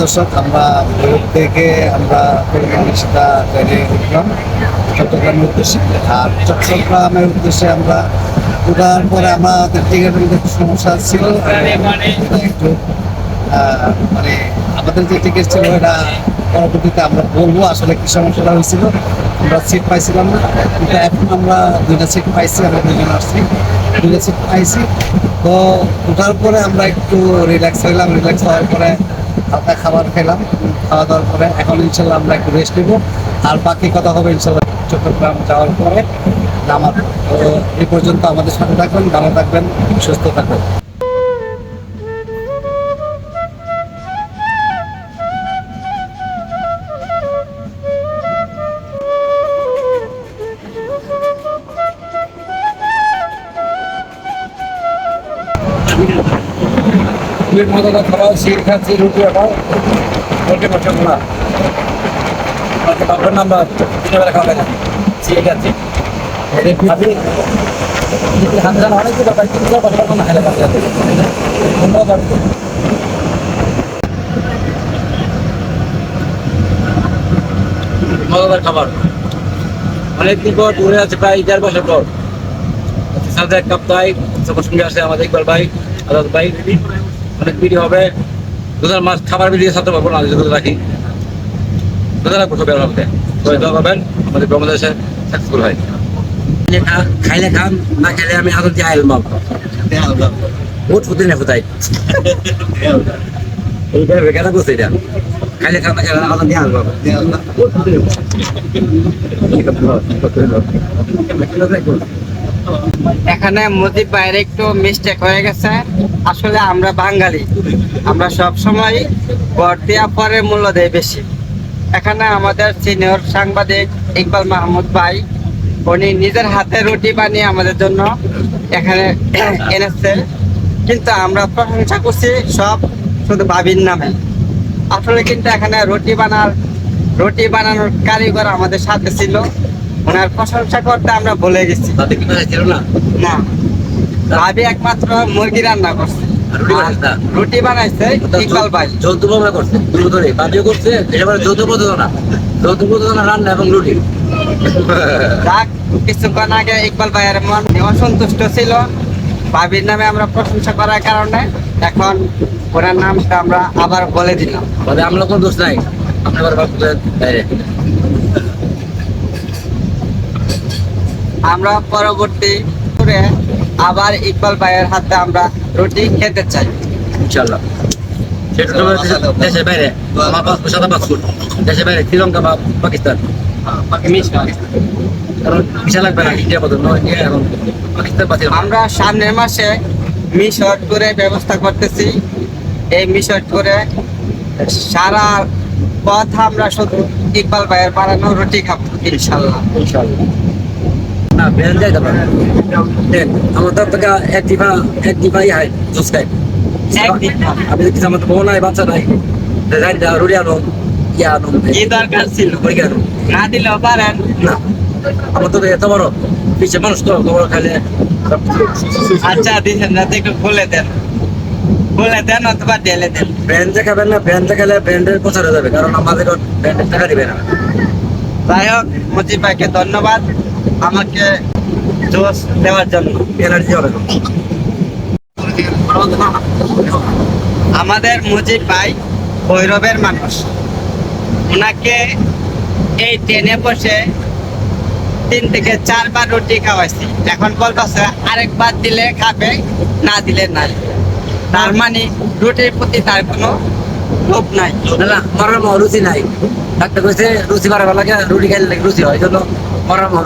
দর্শক, আমরা ভৈরব থেকে আমরা সেটা ট্রেনে উঠলাম চট্টগ্রামের উদ্দেশ্যে। আর চট্টগ্রামের উদ্দেশ্যে আমরা উঠার পরে আমাদের টিকিটের একটু সমস্যা ছিল। একটু মানে আমাদের যে টিকিট ছিল, এটা পরবর্তীতে আমরা বলব আসলে কি সমস্যাটা হয়েছিল। আমরা সিট পাইছিলাম না। কিন্তু এখন আমরা দুইটা সিট পাইছি, আমরা দুজন আসছি। দুইটা সিট পাইছি। তো ওঠার পরে আমরা একটু রিল্যাক্স হইলাম রিল্যাক্স হওয়ার পরে হালকা খাবার খেলাম, খাওয়া দাওয়ার পরে এখন ইনশাল্লাহ আমরা একটু রেস্ট নেব। আর বাকি কথা হবে ইনশাল্লাহ চট্টগ্রাম যাওয়ার পরে। নামার তো এই পর্যন্ত আমাদের সাথে থাকবেন, ভালো থাকবেন, সুস্থ থাকবেন। দুই মজাদার খাবার শির খাচ্ছি রুটি ভাবি হাত জানা অনেক না ধন্যবাদ মজাদার খাবার। অনেকদিন পর আছে প্রায় দেড় বছর পর। সাথে এক কাপ তাই সবার সঙ্গে আসে আমাদের ইকবাল ভাই। আজাদ ভাই অনেক ভিডিও হবে। দুধার মাছ খাবার ভিডিও সাথে পাবো না যদি রাখি। দুধার রাখব সবাই আমাদের সবাই দোয়া করবেন আমাদের ব্রহ্মদেশে সাকসেসফুল হয়। খাইলে খান না খেলে আমি আদর দিয়ে আইল মাল বহুত ফুটে না ফুটাই এইটা বেকারা করছে এটা। খাইলে খান না খেলে আদর দিয়ে আইল মাল বহুত ফুটে এখানে মুজিব বাইরে একটু মিস্টেক হয়ে গেছে। আসলে আমরা বাঙালি। আমরা সব সময় বর্তিয়া পরে মূল্য দেয় বেশি। এখানে আমাদের সিনিয়র সাংবাদিক ইকবাল মাহমুদ ভাই, উনি নিজের হাতে রুটি বানিয়ে আমাদের জন্য এখানে এনেছে। কিন্তু আমরা প্রশংসা করছি সব শুধু ভাবির নামে। আসলে কিন্তু এখানে রুটি বানার রুটি বানানোর কারিগর আমাদের সাথে ছিল। ওনার প্রশংসা করতে আমরা ভুলে গেছি। তাতে কি ছিল না? না। ভাবি একমাত্র মুরগি রান্না করছে। রুটি বানাইছে? রুটি বানাইছে ইকবাল ভাই। যৌথ ভাবে করছে দুটো ধরে বাদিও করছে এবারে যৌথ প্রযোজনা। যৌথ প্রযোজনা রান্না এবং রুটি। যাক কিছুক্ষণ আগে ইকবাল ভাইয়ের মন অসন্তুষ্ট ছিল। ভাবির নামে আমরা প্রশংসা করার কারণে এখন ওনার নামটা আমরা আবার বলে দিলাম। আমরা কোনো দোষ নাই। আপনার বাইরে। আমরা পরবর্তী করে আবার ইকবাল ভাইয়ের হাতে আমরা রুটি খেতে চাই। ইনশাল্লাহ দেশের বাইরে। আমার পাসপোর্ট সাদা পাসপোর্ট। দেশের বাইরে শ্রীলঙ্কা বা পাকিস্তান। শ্রীলঙ্কা। আমরা সামনের মাসে মিশর করে ব্যবস্থা করতেছি। এই মিশর করে সারা পথ আমরা শুধু ইকবাল ভাইয়ের বানানো রুটি খাব ইনশাল্লাহ ইনশাল্লাহ না আমার তরফ থেকে এক ডিফা এক ডিফাই হয় জুস খাই এক দেখছি আমার বউ নাই বাচ্চা নাই যাই যা রুড়ি আনো ইয়া আনো কি দরকার ছিল। পরীক্ষা আনো। না দিলেও পারেন। না। আমার তো এত বড় পিছিয়ে মানুষ তো বড় খাইলে আচ্ছা দিচ্ছেন না একটু খুলে দেন। খুলে দেন অথবা ঢেলে দেন। ব্র্যান্ডে খাবেন না ব্র্যান্ডে খেলে ব্র্যান্ডের প্রচার হয়ে যাবে কারণ আমাদের ব্র্যান্ডের টাকা দিবে না। যাই হোক ধন্যবাদ। আমাকে জোশ দেওয়ার জন্য এনার্জি হবে। আমাদের মুজিব ভাই ভৈরবের মানুষ। ওনাকে এই ট্রেনে বসে তিন থেকে চারবার রুটি খাওয়াইছি। এখন বলতেছে আরেকবার দিলে খাবে, না দিলে নাই। তার মানে রুটির প্রতি তার কোনো লোভ নাই। না রুচি নাই। ডাক্তার কইছে রুচি বাড়াবার লাগে, রুটি খাইলে রুচি হয় জন্য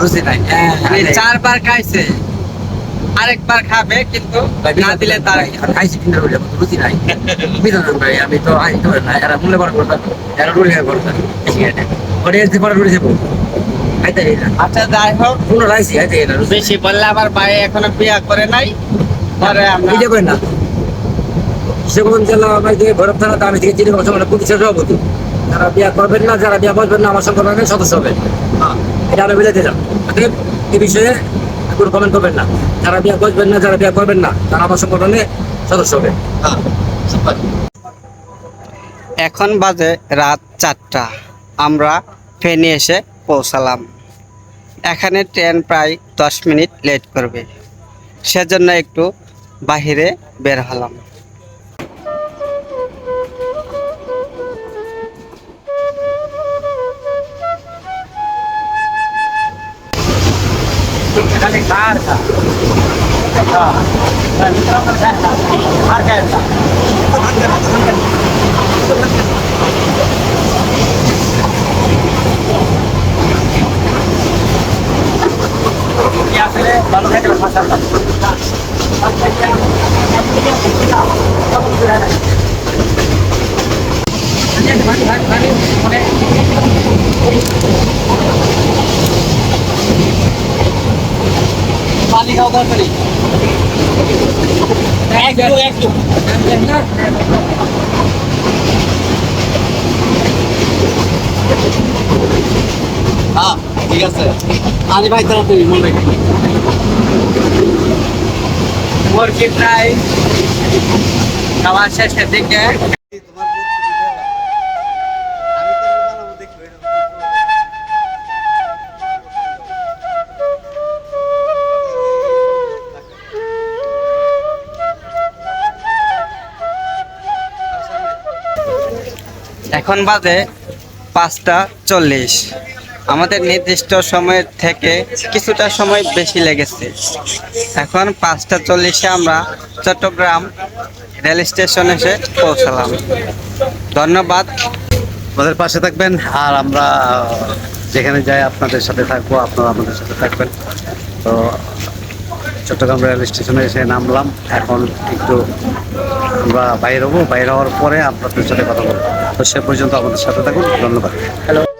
রুচি নাই। হ্যাঁ, মানে চারবার খাইছে। আরেকবার খাবে কিন্তু না দিলে তার খাইছি আমার রুচি নাই। বিধান ভাই আমি তো আই তো না এরা মূল্য বড় করতাম এরা করতাম ওটা এসে পরে না। আচ্ছা যাই হোক। বেশি বললে ভাই এখনও বিয়া করে নাই। পরে আমরা না। জেলা আমার যে ভৈরব থানা আমি থেকে চিনি সভাপতি। যারা বিয়া করবেন না যারা বিয়া বসবেন না আমার সংগঠনের সদস্য হবে। এটা দিলাম অতএব এই বিষয়ে কোনো কমেন্ট করবেন না। যারা বিয়া বসবেন না যারা বিয়া করবেন না তারা আমার সংগঠনে সদস্য হবে। এখন বাজে রাত চারটা। আমরা ফেনি এসে পৌঁছালাম। এখানে ট্রেন প্রায় দশ মিনিট লেট করবে। সেজন্য একটু বাহিরে বের হলাম। খালি কার খা আর খায় না কি আসলে ভালো থাকে মাশাআল্লাহ পানি খাওয়া দরকারি একটু একটু হ্যাঁ ঠিক আছে। আলি ভাই তারা তুমি মনে রাখি মোর কি প্রায় খাওয়া শেষের দিকে। এখন বাজে পাঁচটা চল্লিশ। আমাদের নির্দিষ্ট সময়ের থেকে কিছুটা সময় বেশি লেগেছে। এখন পাঁচটা চল্লিশে আমরা চট্টগ্রাম রেল স্টেশন এসে পৌঁছালাম। ধন্যবাদ। আমাদের পাশে থাকবেন আর আমরা, যেখানে যাই আপনাদের সাথে থাকব, আপনারা আমাদের সাথে থাকবেন। তো চট্টগ্রাম রেল স্টেশনে এসে নামলাম। এখন একটু আমরা বাইরে হব, বাইরে হওয়ার পরে আপনাদের সাথে কথা বলব। তো সে পর্যন্ত আমাদের সাথে থাকুন, ধন্যবাদ। হ্যালো।